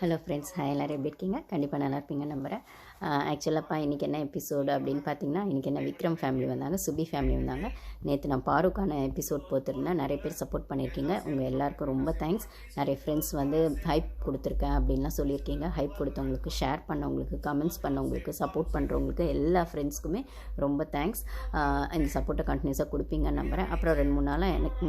Hello friends hi எல்லோரும் எப்படி இருக்கீங்க? கண்டிப்பாக நல்லா இருப்பீங்க நம்புகிறேன் ஆக்சுவலாப்பா இன்றைக்கி என்ன எபிசோடு அப்படின்னு பார்த்தீங்கன்னா இன்றைக்கி என்ன விக்ரம் ஃபேமிலி வந்தாங்க சுபி ஃபேமிலி வந்தாங்க. நேற்று நான் பாருக்கான எபிசோட் போத்திருந்தேன் நிறைய பேர் சப்போர்ட் பண்ணியிருக்கீங்க. உங்கள் எல்லாருக்கும் ரொம்ப தேங்க்ஸ் நிறைய ஃப்ரெண்ட்ஸ் வந்து ஹைப் கொடுத்துருக்கேன் அப்படின்லாம் சொல்லியிருக்கீங்க. ஹைப் கொடுத்தவங்களுக்கு ஷேர் பண்ணவங்களுக்கு கமெண்ட்ஸ் பண்ணவங்களுக்கு சப்போர்ட் பண்ணுறவங்களுக்கு எல்லா ஃப்ரெண்ட்ஸ்க்குமே ரொம்ப தேங்க்ஸ் இந்த சப்போர்ட்டை கண்டினியூஸாக கொடுப்பீங்கன்னு நம்புகிறேன் அப்புறம் ரெண்டு மூணு நாளாக எனக்கு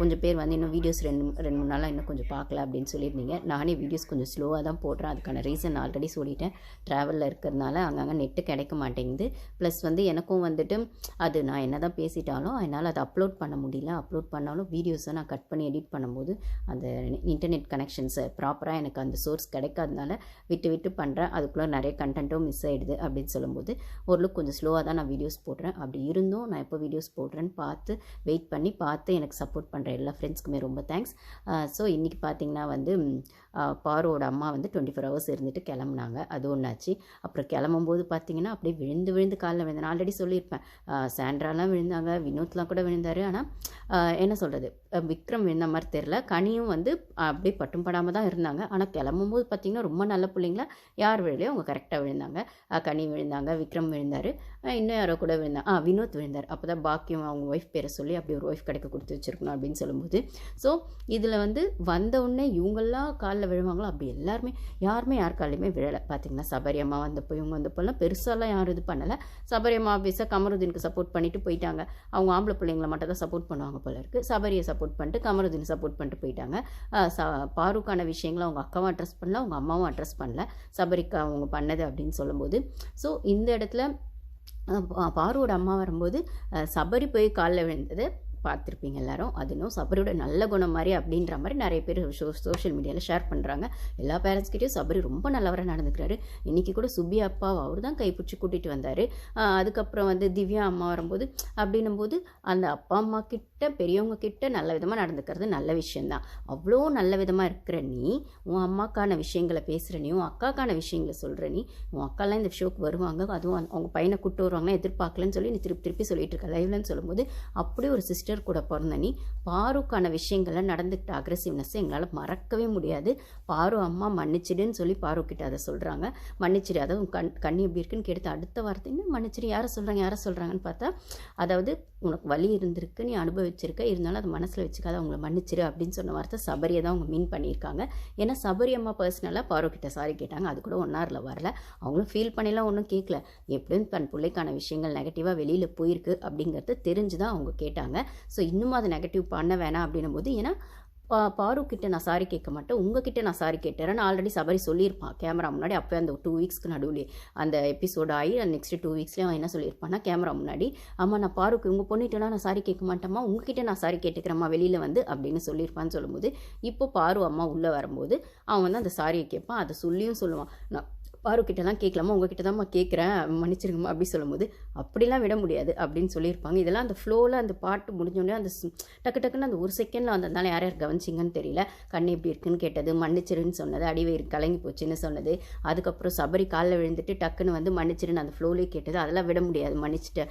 கொஞ்சம் பேர் வந்து இன்னும் வீடியோஸ் ரெண்டு ரெண்டு மூணு நாளாக இன்னும் கொஞ்சம் பார்க்கல அப்படின்னு சொல்லியிருந்தீங்க. நானே வீடியோஸ் கொஞ்சம் ஸ்லோவாக தான் போடுறேன். அதுக்கான ரீசன் ஆல்ரெடி சொல்லிட்டேன். ட்ராவலில் இருக்கிறதுனால அங்கங்கே நெட்டு கிடைக்க மாட்டேங்குது. ப்ளஸ் வந்து எனக்கும் வந்துட்டு அது நான் என்ன தான் பேசிட்டாலும் என்னால் அதை அப்லோட் பண்ண முடியல. அப்லோட் பண்ணாலும் வீடியோஸை நான் கட் பண்ணி எடிட் பண்ணும்போது அந்த இன்டர்நெட் கனெக்ஷன்ஸை ப்ராப்பராக எனக்கு அந்த சோர்ஸ் கிடைக்காதனால விட்டு விட்டு பண்ணுறேன் அதுக்குள்ளே நிறைய கண்டென்ட்டும் மிஸ் ஆகிடுது அப்படின்னு சொல்லும்போது ஓரளவுக்கு கொஞ்சம் ஸ்லோவாக தான் நான் வீடியோஸ் போடுறேன். அப்படி இருந்தும் நான் எப்போ வீடியோஸ் போடுறேன்னு பார்த்து வெயிட் பண்ணி பார்த்து எனக்கு சப்போர்ட் பண்ணுற எல்லா ஃப்ரெண்ட்ஸ்க்குமே ரொம்ப தேங்க்ஸ் ஸோ இன்றைக்கி பார்த்தீங்கன்னா வந்து பாரோ அவரோட அம்மா வந்து டுவெண்ட்டி ஃபோர் ஹவர்ஸ் இருந்துட்டு கிளம்புனாங்க. அது ஒன்றாச்சு அப்புறம் கிளம்பும்போது பார்த்தீங்கன்னா அப்படியே விழுந்து விழுந்து காலில் விழுந்து நான் ஆல்ரெடி சொல்லியிருப்பேன். சாண்ட்ராலாம் விழுந்தாங்க வினோத்லாம் கூட விழுந்தார். ஆனால் என்ன சொல்கிறது விக்ரம் விழுந்த மாதிரி தெரில கனியும் வந்து அப்படியே பட்டும் படாமல் தான் இருந்தாங்க. ஆனால் கிளம்பும்போது பார்த்திங்கன்னா ரொம்ப நல்ல பிள்ளைங்களா? யார் விழுலையோ அவங்க கரெக்டாக விழுந்தாங்க. கனி விழுந்தாங்க விக்ரம் விழுந்தார். இன்னும் யாரோ கூட விழுந்தாங்க ஆ வினோத் விழுந்தார். அப்போ தான் பாக்கியம் அவங்க ஒய்ஃப் பேரை சொல்லி அப்படி ஒரு ஒய்ஃப் கிடைக்க கொடுத்து வச்சிருக்கணும் அப்படின்னு சொல்லும்போது. ஸோ இதில் வந்து வந்த உடனே இவங்கெல்லாம் காலில் விழுவாங்களோ அப்படி எல்லாருமே யாருமே யார் காலையுமே விழலை. பார்த்தீங்கன்னா சபரி அம்மா வந்தப்போ இவங்க வந்தப்போலாம் பெருசாலாம் யாரும் இது பண்ணலை. சபரி அம்மா ஆஃபீஸாக கமருதீனுக்கு சப்போர்ட் பண்ணிட்டு போயிட்டாங்க. அவங்க ஆம்பளை பிள்ளைங்களை மட்டும் தான் சப்போர்ட் பண்ணுவாங்க போல இருக்குது சபரியை சப்போர்ட் பண்ணிட்டு கமருதீன் சப்போர்ட் பண்ணிட்டு போயிட்டாங்க. ச பாருக்கான விஷயங்களை அவங்க அக்காவும் அட்ரஸ் பண்ணல அவங்க அம்மாவும் அட்ரஸ் பண்ணல. சபரிக்கு அவங்க பண்ணது அப்படின்னு சொல்லும்போது ஸோ இந்த இடத்துல பா- பாருவோட அம்மா வரும்போது சபரி போய் காலில் விழுந்தது. பார்த்துருப்பீங்க எல்லாரும். அது இன்னும் சபரியோட நல்ல குணம் மாதிரி அப்படின்ற மாதிரி நிறைய பேர் சோ சோஷியல் மீடியாவில் ஷேர் பண்ணுறாங்க எல்லா பேரண்ட்ஸ்கிட்டையும் சபரி ரொம்ப நல்லவராக நடந்துக்கிறாரு. இன்றைக்கி கூட சுபி அப்பா அவர் தான் கைப்பிடிச்சி கூட்டிகிட்டு வந்தார். அதுக்கப்புறம் வந்து திவ்யா அம்மா வரும்போது அப்படின்னும் போது அந்த அப்பா அம்மா கிட்ட பெரியவங்க கிட்ட நல்ல விதமாக நடந்துக்கிறது நல்ல விஷயந்தான் அவ்வளோ நல்ல விதமாக இருக்கிற நீ உன் அம்மாக்கான விஷயங்களை பேசுகிற நீ உன் அக்காக்கான விஷயங்களை சொல்கிற நீ உன் அக்காலாம் இந்த ஷோக்கு வருவாங்க. அதுவும் அவங்க பையனை கூட்டு வருவாங்கன்னா எதிர்பார்க்கலன்னு சொல்லி நீ திருப்பி திருப்பி சொல்லிட்டு இருக்க. லைவ்லன்னு சொல்லும்போது அப்படியே ஒரு சிஸ்டர் கூட பிறந்த நீ பாருக்கான விஷயங்கள்ல நடந்துக்கிட்ட அக்ரெசிவ்னஸ் எங்களால் மறக்கவே முடியாது. பாரு அம்மா மன்னிச்சிடுன்னு சொல்லி பாரு கிட்ட அதை சொல்கிறாங்க மன்னிச்சிடு. அதாவது கண் கண்ணி எப்படி இருக்குன்னு கேட்டு அடுத்த வார்த்தை என்ன? மன்னிச்சிடு. யாரை சொல்கிறாங்க யாரை சொல்கிறாங்கன்னு பார்த்தா அதாவது உனக்கு வலி இருந்திருக்கு நீ அனுபவிச்சிருக்க. இருந்தாலும் அதை மனசில் வச்சுக்காத. அவங்கள மன்னிச்சிரு அப்படின்னு சொன்ன வார்த்தை சபரியை தான் அவங்க மீன் பண்ணியிருக்காங்க. ஏன்னா சபரி அம்மா பர்சனலாக பாரு கிட்ட சாரி கேட்டாங்க. அது கூட ஒன்னாரில் வரல. அவங்களும் ஃபீல் பண்ணிலாம் ஒன்றும் கேட்கல எப்படியும் தன் பிள்ளைக்கான விஷயங்கள் நெகட்டிவாக வெளியில் போயிருக்கு அப்படிங்கிறது தெரிஞ்சு தான் அவங்க கேட்டாங்க. ஸோ இன்னும் அதை நெகட்டிவ் பண்ண வேணாம் அப்படின்னும் போது ஏன்னா பா பாரு கிட்ட நான் சாரி கேட்க மாட்டேன். உங்ககிட்ட நான் சாரி கேட்டேன் ஆல்ரெடி சபரி சொல்லியிருப்பான். கேமரா முன்னாடி அப்போ அந்த டூ வீக்ஸ்க்கு நடுவில் அந்த எபிசோட் ஆகி நெக்ஸ்ட் டூ வீக்ஸ்லேயே அவன் என்ன சொல்லியிருப்பான்னா கேமரா முன்னாடி அம்மா நான் பாருக்கு உங்கள் பொண்ணுகிட்டலாம் நான் சாரி கேட்க மாட்டேம்மா. உங்ககிட்ட நான் சாரி கேட்டுக்கிறேம்மா வெளியில் வந்து அப்படின்னு சொல்லியிருப்பான்னு சொல்லும்போது இப்போ பாரு அம்மா உள்ளே வரும்போது அவன் வந்து அந்த சாரியை கேட்பான். அதை சொல்லியும் சொல்லுவான். நான் பாரு தான் கேட்கலாமா? உங்ககிட்ட தான்மா கேட்குறேன். மன்னிச்சிருங்கம்மா அப்படி சொல்லும்போது அப்படிலாம் விட முடியாது அப்படின்னு சொல்லியிருப்பாங்க. இதெல்லாம் அந்த ஃப்ளோவில் அந்த பாட்டு முடிஞ்சோடனே அந்த டக்கு டக்குன்னு அந்த ஒரு செகண்டில் வந்ததுனால யார் யார் கவனிச்சிங்கன்னு தெரியல. கண்ணு எப்படி இருக்குன்னு கேட்டது மன்னிச்சிருன்னு சொன்னது அடிவயிறு கலங்கி போச்சுன்னு சொன்னது அதுக்கப்புறம் சபரி காலில் விழுந்துட்டு டக்குன்னு வந்து மன்னிச்சிருன்னு அந்த ஃப்ளோலேயே கேட்டது அதெல்லாம் விட முடியாது மன்னிச்சிட்டு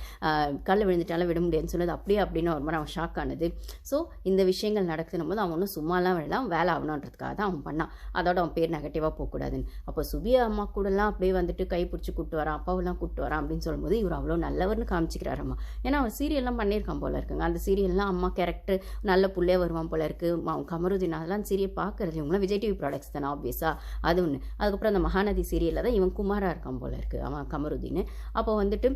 காலில் விழுந்துட்டாலும் விட முடியாதுன்னு சொன்னது அப்படியே அப்படின்னு ஒரு மாதிரி அவன் ஷாக் ஆனது. ஸோ இந்த விஷயங்கள் நடக்கணும் போது அவன் ஒன்றும் சும்மாலாம் விடலாம் வேலை ஆகணுன்றதுக்காக தான் அவன் பண்ணான். அதோட அவன் பேர் நெகட்டிவாக போகக்கூடாதுன்னு. அப்போ சுபியா அம்மா கூடலாம் அப்படியே வந்துட்டு கை பிடிச்சி கூப்பிட்டு வரான் அப்பாவெல்லாம் கூட்டு வரான் அப்படின்னு சொல்லும்போது இவர் அவ்வளோ நல்லவர்னு காமிச்சிக்கிறார் அம்மா ஏன்னா அவன் சீரியல்லாம் பண்ணியிருக்கான் போல இருக்குங்க. அந்த சீரியல்லாம் அம்மா கேரக்டர் நல்ல புள்ளையா வருவான் போல இருக்கு. கமருதீன் அதெல்லாம் சீரியல் பார்க்கறது. இவங்களாம் விஜய் டிவி ப்ராடக்ட்ஸ் தானே ஆப்வியஸாக அது ஒன்று அதுக்கப்புறம் அந்த மகாநதி சீரியலில் தான் இவன் குமாராக இருக்கான் போல இருக்குது அவன் கமருதீன். அப்போ வந்துட்டு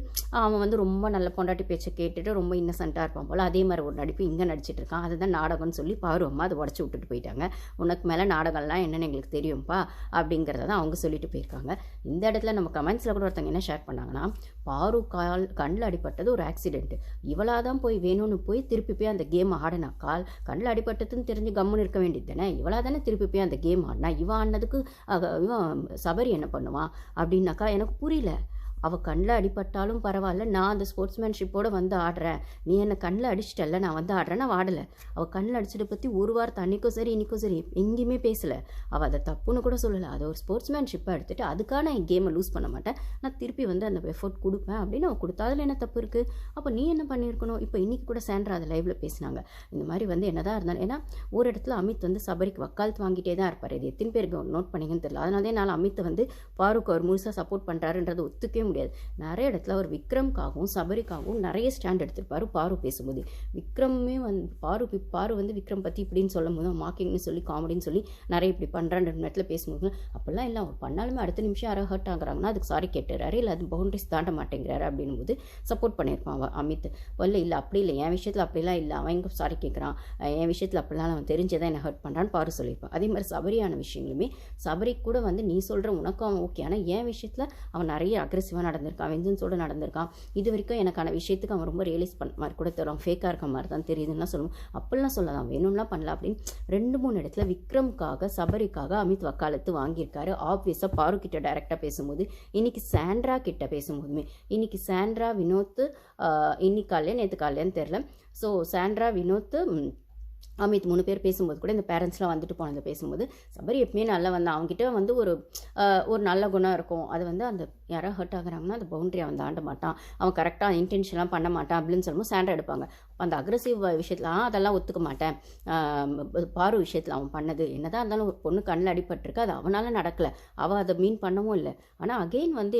அவன் வந்து ரொம்ப நல்ல பொண்டாட்டி பேச்சை கேட்டுட்டு ரொம்ப இன்னசென்ட்டாக இருப்பான் போல். அதே மாதிரி ஒரு நடிப்பு இங்கே நடிச்சிட்டு இருக்கான். அதுதான் நாடகம்னு சொல்லி பாருவம்மா அதை உடச்சி விட்டுட்டு போயிட்டாங்க. உனக்கு மேலே நாடகம்லாம் என்னென்னு எங்களுக்கு தெரியும்ப்பா அப்படிங்கிறத தான் அவங்க சொல்லிட்டு போயிருக்காங்க. இந்த இடத்துல நம்ம கமெண்ட்ஸில் கூட ஒருத்தவங்க என்ன ஷேர் பண்ணாங்கன்னா பாரு கால் கண்ணில் அடிபட்டது ஒரு ஆக்சிடென்ட் இவளாக தான் போய் வேணும்னு போய் திருப்பி போய் அந்த கேம் ஆடினா கால் கண்ணில் அடிபட்டதுன்னு தெரிஞ்சு கம்முன்னு இருக்க வேண்டியது தானே? இவளாக தானே திருப்பி போய் அந்த கேம் ஆடினா இவன் ஆடினதுக்கு இவன் சபரி என்ன பண்ணுவான்? அப்படின்னாக்கா எனக்கு புரியல. அவள் கண்ணில் அடிபட்டாலும் பரவாயில்ல. நான் அந்த ஸ்போர்ட்ஸ்மேன்ஷிப்போடு வந்து ஆடுறேன். நீ என்னை கண்ணில் அடிச்சிட்டல்ல நான் வந்து ஆடுறேன். நான் ஆடலை. அவள் கண்ணில் அடிச்சதை பற்றி ஒரு வாரத்தை அன்றைக்கும் சரி இன்னைக்கும் சரி எங்கேயுமே பேசலை. அவள் அதை தப்புன்னு கூட சொல்லலை. அதை ஒரு ஸ்போர்ட்ஸ்மேன்ஷிப்பை எடுத்துகிட்டு அதுக்கான என் கேமை லூஸ் பண்ண மாட்டேன். நான் திருப்பி வந்து அந்த எஃபோர்ட் கொடுப்பேன் அப்படின்னு அவள் கொடுத்தா அதில் என்ன தப்பு இருக்குது அப்போ நீ என்ன பண்ணியிருக்கணும்? இப்போ இன்றைக்கி கூட சேண்ட்ரா அதை லைவில் பேசினாங்க. இந்த மாதிரி வந்து என்னதான் இருந்தாலும் ஏன்னா ஒரு இடத்துல அமித் வந்து சபரிக்கு வக்காலத்து வாங்கிட்டே தான் இருப்பார். இது எத்தனை பேருக்கு? நோட் பண்ணிங்கன்னு தெரியல. அதனால தான் என்னால் அமித்தை வந்து பாருக்கு அவர் முழுசாக சப்போர்ட் பண்ணுறாருன்றது ஒத்துக்கவே முடியாது. நிறைய இடத்துல அவர் விக்ரம்காகவும் சபரிக்காகவும் நிறைய ஸ்டாண்ட் எடுத்திருப்பாரு பாரு பேசும்போது. விக்ரமே வந்து பாரு பாரு வந்து விக்ரம் பற்றி இப்படின்னு சொல்லும் போது மாக்கிங்னு சொல்லி காமெடின்னு சொல்லி நிறைய இப்படி பண்ணுறான்ற நேரத்தில் பேசும்போது அப்போல்லாம் இல்லை அவர் பண்ணாலுமே அடுத்த நிமிஷம் யாரோ ஹர்ட் ஆகுறாங்கன்னா அதுக்கு சாரி கேட்டுறாரு. இல்லை அது பவுண்டரிஸ் தாண்ட மாட்டேங்கிறாரு. அப்படின்னும் போது சப்போர்ட் பண்ணியிருப்பான் அவன் அமித். இல்லை இல்லை அப்படி இல்லை. என் விஷயத்தில் அப்படிலாம் இல்லை. அவன் எங்கே சாரி கேட்குறான். என் விஷயத்தில் அப்படிலாம் அவன் தெரிஞ்சதான் என்னை ஹர்ட் பண்ணுறான்னு பாரு சொல்லியிருப்பான். அதே மாதிரி சபரியான விஷயங்களுமே சபரி கூட வந்து நீ சொல்கிற உனக்கும் அவன் ஓகே ஆனால் என் விஷயத்தில் அவன் நிறைய அக்ரெசிவாக நடந்திருக்கான் வெஞ்சன்ஸோட நடந்திருக்கான். இது வரைக்கும் எனக்கான விஷயத்துக்கு அவன் ரொம்ப ரியலைஸ் பண்ண மாதிரி கூட தரும் ஃபேக்காக இருக்க மாதிரி தான் தெரியுதுன்னா சொல்லணும் அப்படிலாம் சொல்லலாம். வேணும்லாம் பண்ணலாம் அப்படின்னு ரெண்டு மூணு இடத்துல விக்ரம்காக சபரிக்காக அமித் வக்காலத்து வாங்கியிருக்காரு. ஆப்வியஸாக பாரு கிட்ட டைரெக்டாக பேசும்போது. இன்னைக்கு சாண்ட்ரா கிட்ட பேசும்போதுமே. இன்னைக்கு சாண்ட்ரா வினோத் இன்னைக்கு காலையில் நேற்று காலையிலன்னு தெரில ஸோ சாண்ட்ரா வினோத் அமித் மூணு பேர் பேசும்போது கூட இந்த பேரண்ட்ஸ்லாம் வந்துட்டு போனதை பேசும்போது சபரி எப்பயுமே நல்லா வந்தான் அவங்ககிட்ட வந்து ஒரு ஒரு நல்ல குணம் இருக்கும். அது வந்து அந்த யாராவது ஹர்ட் ஆகுறாங்கன்னா அந்த பவுண்டரி அவன் தாண்ட மாட்டான். அவன் கரெக்டாக இன்டென்ஷன்லாம் பண்ண மாட்டான் அப்படின்னு சொல்லும்போது சாண்டை எடுப்பாங்க. அந்த அக்ரஸிவ் விஷயத்தில் அதெல்லாம் ஒத்துக்க மாட்டேன். பாரு விஷயத்தில் அவன் பண்ணது. என்னதான் இருந்தாலும் ஒரு பொண்ணு கண்ணில் அடிபட்டிருக்கு அது அவனால் நடக்கலை. அவள் அதை மீன் பண்ணவும் இல்லை. ஆனால் அகெயின் வந்து